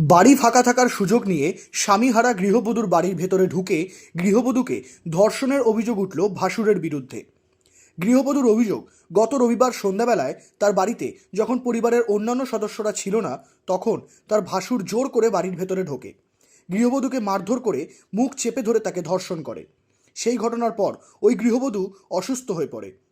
বাড়ি ফাঁকা থাকার সুযোগ নিয়ে স্বামীহারা গৃহবধূর বাড়ির ভেতরে ঢুকে গৃহবধূকে ধর্ষণের অভিযোগ উঠল ভাসুরের বিরুদ্ধে। গৃহবধূর অভিযোগ, গত রবিবার সন্ধ্যাবেলায় তার বাড়িতে যখন পরিবারের অন্যান্য সদস্যরা ছিল না, তখন তার ভাসুর জোর করে বাড়ির ভেতরে ঢোকে। গৃহবধূকে মারধর করে মুখ চেপে ধরে তাকে ধর্ষণ করে। সেই ঘটনার পর ওই গৃহবধূ অসুস্থ হয়ে পড়ে।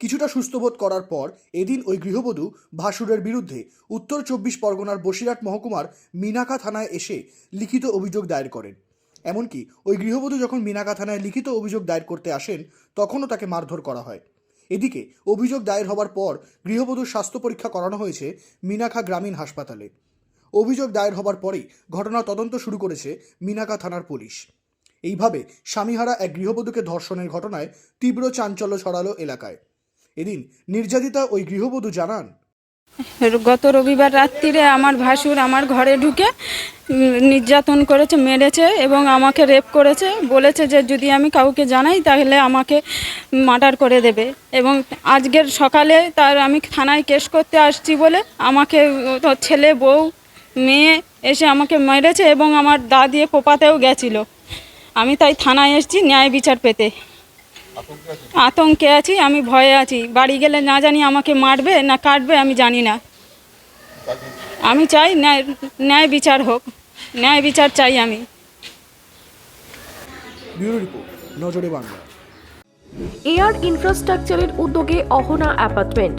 কিছুটা সুস্থবোধ করার পর এদিন ওই গৃহবধূ ভাসুরের বিরুদ্ধে উত্তর চব্বিশ পরগনার বসিরহাট মহকুমার মিনাকা থানায় এসে লিখিত অভিযোগ দায়ের করেন। এমনকি ওই গৃহবধূ যখন মিনাকা থানায় লিখিত অভিযোগ দায়ের করতে আসেন, তখনও তাকে মারধর করা হয়। এদিকে অভিযোগ দায়ের হওয়ার পর গৃহবধূর স্বাস্থ্য পরীক্ষা করানো হয়েছে মিনাখা গ্রামীণ হাসপাতালে। অভিযোগ দায়ের হবার পরেই ঘটনার তদন্ত শুরু করেছে মিনাকা থানার পুলিশ। এইভাবে স্বামীহারা এক গৃহবধূকে ধর্ষণের ঘটনায় তীব্র চাঞ্চল্য ছড়ালো এলাকায়। এদিন নির্যাতিতা ওই গৃহবধূ জানান। গত রবিবার রাত্রিরে আমার ভাসুর আমার ঘরে ঢুকে নির্যাতন করেছে, মেরেছে এবং আমাকে রেপ করেছে। বলেছে যে, যদি আমি কাউকে জানাই, তাহলে আমাকে মার্ডার করে দেবে। এবং আজকের সকালে তার আমি থানায় কেস করতে আসছি বলে আমাকে ছেলে, বউ, মেয়ে এসে আমাকে মেরেছে এবং আমার দা দিয়ে কোপাতেও গেছিল। আমি তাই থানায় এসেছি ন্যায় বিচার পেতে। আতঙ্কে আছি আমি ভয়ে আছি। বাড়ি গেলে না জানি আমাকে মারবে না কাটবে আমি জানি না। আমি চাই ন্যায় ন্যায় বিচার হোক। ন্যায় বিচার চাই আমি। ব্যুরো রিপোর্ট নজরে বাংলা। এয়ার ইনফ্রাস্ট্রাকচারের উদ্যোগে অহনা অ্যাপার্টমেন্ট।